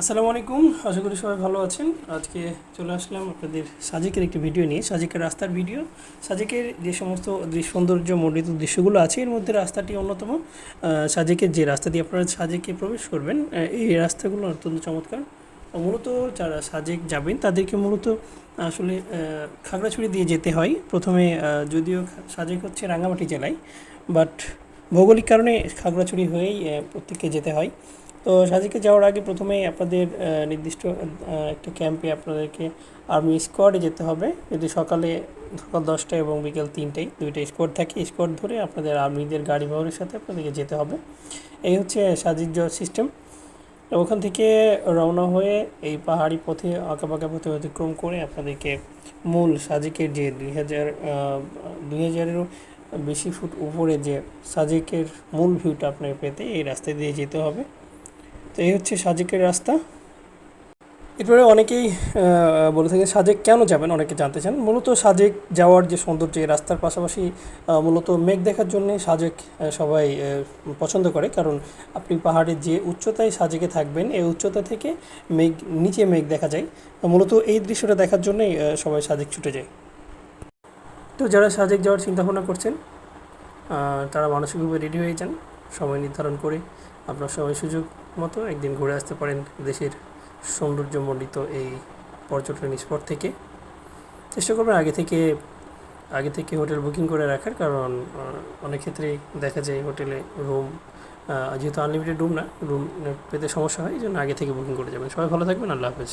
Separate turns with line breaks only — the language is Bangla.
আসসালামু আলাইকুম, আশা করি সবাই ভালো আছেন। আজকে চলে আসলাম আপনাদের সাজেকের একটি ভিডিও নিয়ে, সাজেকের রাস্তার ভিডিও। সাজেকের যে সমস্ত সৌন্দর্য মণ্ডিত দৃশ্যগুলো আছে, এর মধ্যে রাস্তাটি অন্যতম। সাজেকের যে রাস্তা দিয়ে আপনারা সাজেকে প্রবেশ করবেন এই রাস্তাগুলো অত্যন্ত চমৎকার। মূলত যারা সাজেক যাবেন, তাদেরকে মূলত আসলে খাগড়াছড়ি দিয়ে যেতে হয়। প্রথমে যদিও সাজেক হচ্ছে রাঙামাটি জেলায়, বাট ভৌগোলিক কারণে খাগড়াছড়ি হয়েই প্রত্যেককে যেতে হয়। তো সাজেকে যাওয়ার আগে প্রথমেই আপনাদের নির্দিষ্ট একটা ক্যাম্পে আপনাদেরকে আর্মি স্কোয়াডে যেতে হবে। যদি সকালে সকাল দশটা এবং বিকেল তিনটায় দুইটা স্কোয়াড থাকে স্কোয়াড ধরে আপনাদের আর্মিদের গাড়ি বহরের সাথে আপনাদেরকে যেতে হবে। এই হচ্ছে সাজিক যাওয়ার সিস্টেম ওখান থেকে রওনা হয়ে এই পাহাড়ি পথে, আঁকাবাঁকা পথে অতিক্রম করে আপনাদেরকে মূল সাজেকের যে দুই হাজার দুই হাজারেরও বেশি ফুট উপরে যে সাজেকের মূল ভিউটা আপনাকে পেতে এই রাস্তা দিয়ে যেতে হবে। তো এই হচ্ছে সাজেকের রাস্তা। এরপরে অনেকেই বলে থাকেন সাজেক কেন যাবেন? অনেকে জানতে চান। মূলত সাজেক যাওয়ার যে সৌন্দর্য এই রাস্তার পাশাপাশি মূলত মেঘ দেখার জন্যে সাজেক সবাই পছন্দ করে। কারণ আপনি পাহাড়ের যে উচ্চতায় সাজেকে থাকবেন, এই উচ্চতা থেকে মেঘ, নিচে মেঘ দেখা যায়। মূলত এই দৃশ্যটা দেখার জন্যই সবাই সাজেক ছুটে যায়। তো যারা সাজেক যাওয়ার চিন্তা ভাবনা করছেন তারা মানসিকভাবে রেডি হয়ে যান। সময় নির্ধারণ করে। আপনার সময় সুযোগ মতো একদিন ঘুরে আসতে পারেন দেশের সৌন্দর্যমণ্ডিত এই পর্যটন স্পট থেকে। চেষ্টা করবেন আগে থেকে আগে থেকে হোটেল বুকিং করে রাখার কারণ অনেক ক্ষেত্রেই দেখা যায় হোটেলে রুম যেহেতু আনলিমিটেড রুম না, রুম পেতে সমস্যা হয়, এই জন্য আগে থেকে বুকিং করে যাবেন। সবাই ভালো থাকবেন, আল্লাহ হাফেজ।